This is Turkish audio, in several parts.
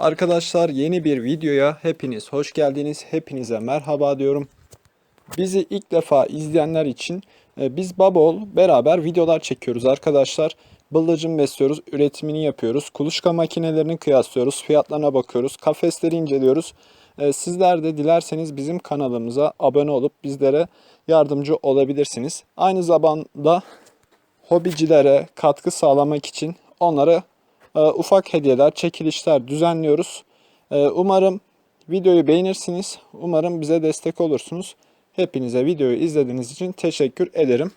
Arkadaşlar yeni bir videoya hepiniz hoş geldiniz. Hepinize merhaba diyorum. Bizi ilk defa izleyenler için e, biz Babol beraber videolar çekiyoruz arkadaşlar. Bıldırcın besliyoruz, üretimini yapıyoruz. Kuluçka makinelerini kıyaslıyoruz, fiyatlarına bakıyoruz, kafesleri inceliyoruz. E, Sizler de dilerseniz bizim kanalımıza abone olup bizlere yardımcı olabilirsiniz. Aynı zamanda hobicilere katkı sağlamak için onlara ufak hediyeler, çekilişler düzenliyoruz. E, umarım videoyu beğenirsiniz. Umarım bize destek olursunuz. Hepinize videoyu izlediğiniz için teşekkür ederim.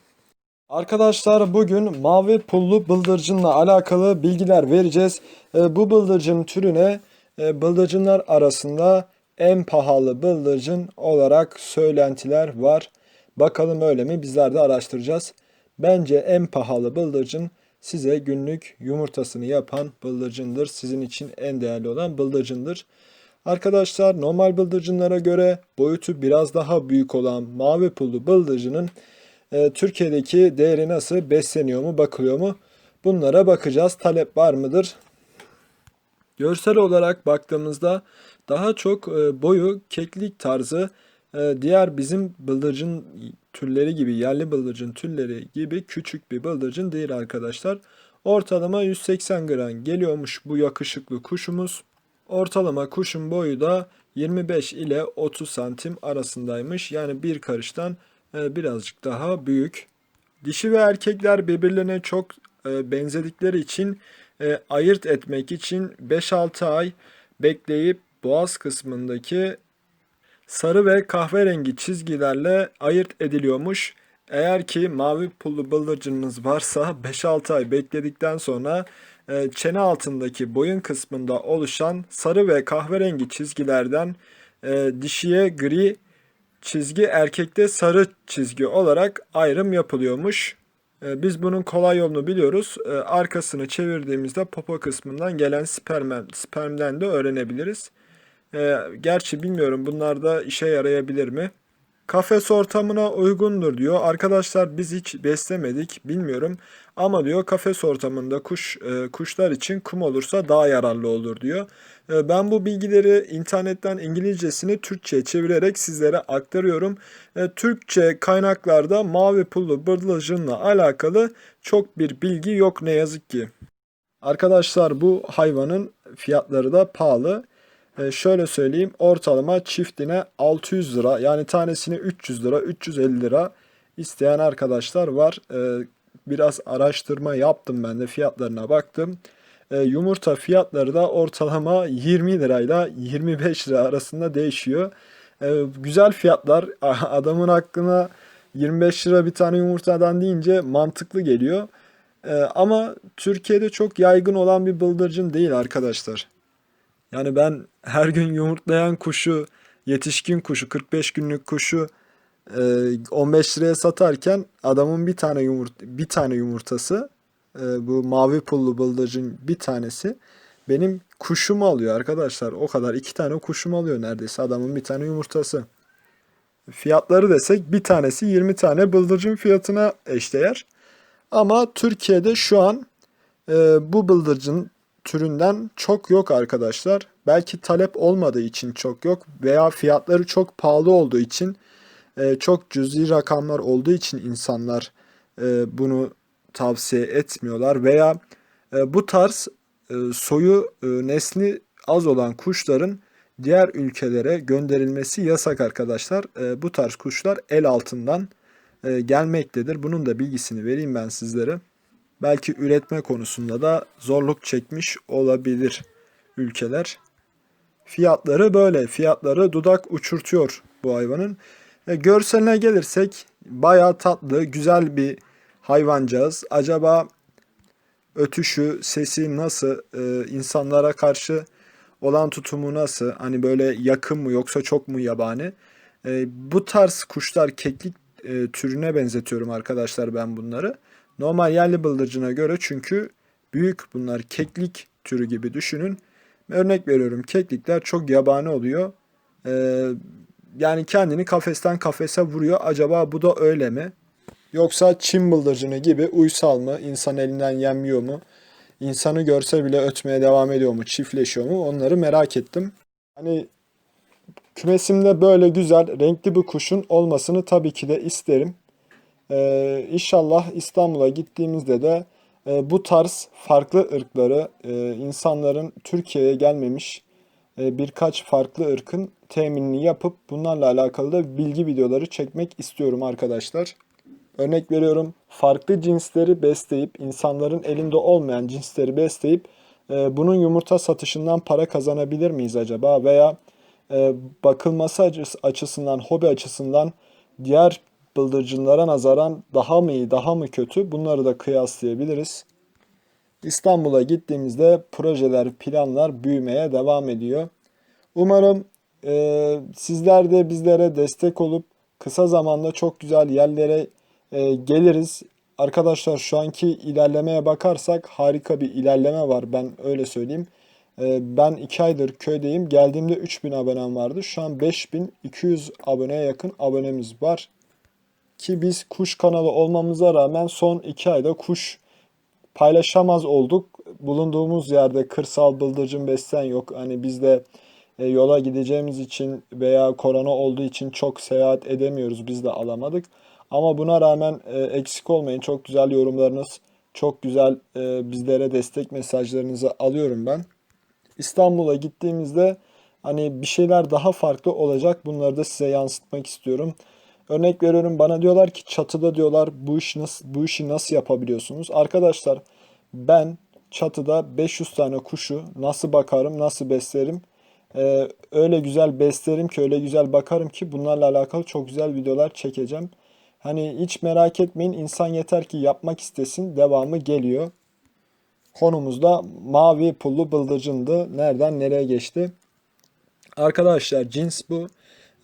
Arkadaşlar bugün mavi pullu bıldırcınla alakalı bilgiler vereceğiz. E, bu bıldırcın türüne e, bıldırcınlar arasında en pahalı bıldırcın olarak söylentiler var. Bakalım öyle mi? Bizler de araştıracağız. Bence en pahalı bıldırcın size günlük yumurtasını yapan bıldırcındır. Sizin için en değerli olan bıldırcındır. Arkadaşlar normal bıldırcınlara göre boyutu biraz daha büyük olan mavi pullu bıldırcının e, Türkiye'deki değeri nasıl besleniyor mu bakılıyor mu? Bunlara bakacağız. Talep var mıdır? Görsel olarak baktığımızda daha çok e, boyu keklik tarzı diğer bizim bıldırcın türleri gibi yerli bıldırcın türleri gibi küçük bir bıldırcın değil arkadaşlar. Ortalama 180 gram geliyormuş bu yakışıklı kuşumuz. Ortalama kuşun boyu da 25 ile 30 santim arasındaymış. Yani bir karıştan e, birazcık daha büyük. Dişi ve erkekler birbirlerine çok e, benzedikleri için e, ayırt etmek için 5-6 ay bekleyip boğaz kısmındaki sarı ve kahverengi çizgilerle ayırt ediliyormuş. Eğer ki mavi pullu bıldırcınınız varsa 5-6 ay bekledikten sonra e, çene altındaki boyun kısmında oluşan sarı ve kahverengi çizgilerden e, dişiye gri çizgi erkekte sarı çizgi olarak ayrım yapılıyormuş. E, Biz bunun kolay yolunu biliyoruz. Arkasını çevirdiğimizde popo kısmından gelen spermen, spermden de öğrenebiliriz. E, Gerçi bilmiyorum bunlar da işe yarayabilir mi? Kafes ortamına uygundur diyor. Arkadaşlar biz hiç beslemedik bilmiyorum. Ama diyor kafes ortamında kuş e, kuşlar için kum olursa daha yararlı olur diyor. E, ben bu bilgileri internetten İngilizcesini Türkçe'ye çevirerek sizlere aktarıyorum. E, Türkçe kaynaklarda mavi pullu bıldırcınla alakalı çok bir bilgi yok ne yazık ki. Arkadaşlar bu hayvanın fiyatları da pahalı. E, şöyle söyleyeyim ortalama çiftine 600 lira yani tanesine 300 lira 350 lira isteyen arkadaşlar var. E, biraz araştırma yaptım ben de fiyatlarına baktım. E, yumurta fiyatları da ortalama 20 lirayla 25 lira arasında değişiyor. E, güzel fiyatlar adamın hakkına 25 lira bir tane yumurtadan deyince mantıklı geliyor. E, ama Türkiye'de çok yaygın olan bir bıldırcın değil arkadaşlar. Yani ben her gün yumurtlayan kuşu, yetişkin kuşu, 45 günlük kuşu e, 15 liraya satarken adamın bir tane yumurt bir tane yumurtası e, bu mavi pullu bıldırcın bir tanesi benim kuşumu alıyor arkadaşlar. O kadar iki tane kuşum alıyor neredeyse adamın bir tane yumurtası. Fiyatları desek bir tanesi 20 tane bıldırcın fiyatına eşdeğer. Ama Türkiye'de şu an e, bu bıldırcın türünden çok yok arkadaşlar. Belki talep olmadığı için çok yok veya fiyatları çok pahalı olduğu için e, çok cüzi rakamlar olduğu için insanlar e, bunu tavsiye etmiyorlar veya e, bu tarz soyu nesli az olan kuşların diğer ülkelere gönderilmesi yasak arkadaşlar. Bu tarz kuşlar el altından gelmektedir. Bunun da bilgisini vereyim ben sizlere belki üretme konusunda da zorluk çekmiş olabilir ülkeler. Fiyatları böyle. Fiyatları dudak uçurtuyor bu hayvanın. E, görseline gelirsek bayağı tatlı, güzel bir hayvancağız. Acaba ötüşü, sesi nasıl, e, insanlara karşı olan tutumu nasıl? Hani böyle yakın mı yoksa çok mu yabani? E, bu tarz kuşlar keklik e, türüne benzetiyorum arkadaşlar ben bunları. Normal yerli bıldırcına göre çünkü büyük bunlar keklik türü gibi düşünün. Örnek veriyorum keklikler çok yabani oluyor. Ee, yani kendini kafesten kafese vuruyor. Acaba bu da öyle mi? Yoksa Çin bıldırcını gibi uysal mı? İnsan elinden yenmiyor mu? insanı görse bile ötmeye devam ediyor mu, çiftleşiyor mu onları merak ettim. Hani kümesimde böyle güzel, renkli bir kuşun olmasını tabii ki de isterim. Ee, inşallah İstanbul'a gittiğimizde de e, bu tarz farklı ırkları, e, insanların Türkiye'ye gelmemiş e, birkaç farklı ırkın teminini yapıp bunlarla alakalı da bilgi videoları çekmek istiyorum arkadaşlar. Örnek veriyorum farklı cinsleri besleyip insanların elinde olmayan cinsleri besleyip e, bunun yumurta satışından para kazanabilir miyiz acaba? Veya e, bakılması açıs- açısından, hobi açısından diğer bıldırcınlara nazaran daha mı iyi, daha mı kötü? Bunları da kıyaslayabiliriz. İstanbul'a gittiğimizde projeler, planlar büyümeye devam ediyor. Umarım e, sizler de bizlere destek olup kısa zamanda çok güzel yerlere e, geliriz. Arkadaşlar şu anki ilerlemeye bakarsak harika bir ilerleme var ben öyle söyleyeyim. E, ben 2 aydır köydeyim. Geldiğimde 3000 abonem vardı. Şu an 5200 aboneye yakın abonemiz var. Ki biz kuş kanalı olmamıza rağmen son 2 ayda kuş paylaşamaz olduk. Bulunduğumuz yerde kırsal bıldırcın besleyen yok. Hani biz de e, yola gideceğimiz için veya korona olduğu için çok seyahat edemiyoruz. Biz de alamadık. Ama buna rağmen e, eksik olmayın. Çok güzel yorumlarınız, çok güzel e, bizlere destek mesajlarınızı alıyorum ben. İstanbul'a gittiğimizde hani bir şeyler daha farklı olacak. Bunları da size yansıtmak istiyorum. Örnek veriyorum bana diyorlar ki çatıda diyorlar bu iş nasıl bu işi nasıl yapabiliyorsunuz? Arkadaşlar ben çatıda 500 tane kuşu nasıl bakarım, nasıl beslerim? Ee, öyle güzel beslerim ki, öyle güzel bakarım ki bunlarla alakalı çok güzel videolar çekeceğim. Hani hiç merak etmeyin insan yeter ki yapmak istesin devamı geliyor. Konumuzda mavi pullu bıldırcındı. Nereden nereye geçti? Arkadaşlar cins bu.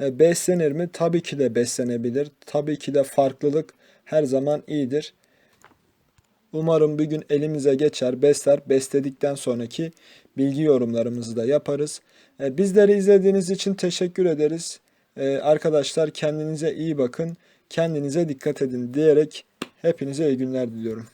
E, Beslenir mi? Tabii ki de beslenebilir. Tabii ki de farklılık her zaman iyidir. Umarım bir gün elimize geçer, besler. Besledikten sonraki bilgi yorumlarımızı da yaparız. E, Bizleri izlediğiniz için teşekkür ederiz. E, Arkadaşlar kendinize iyi bakın. Kendinize dikkat edin diyerek hepinize iyi günler diliyorum.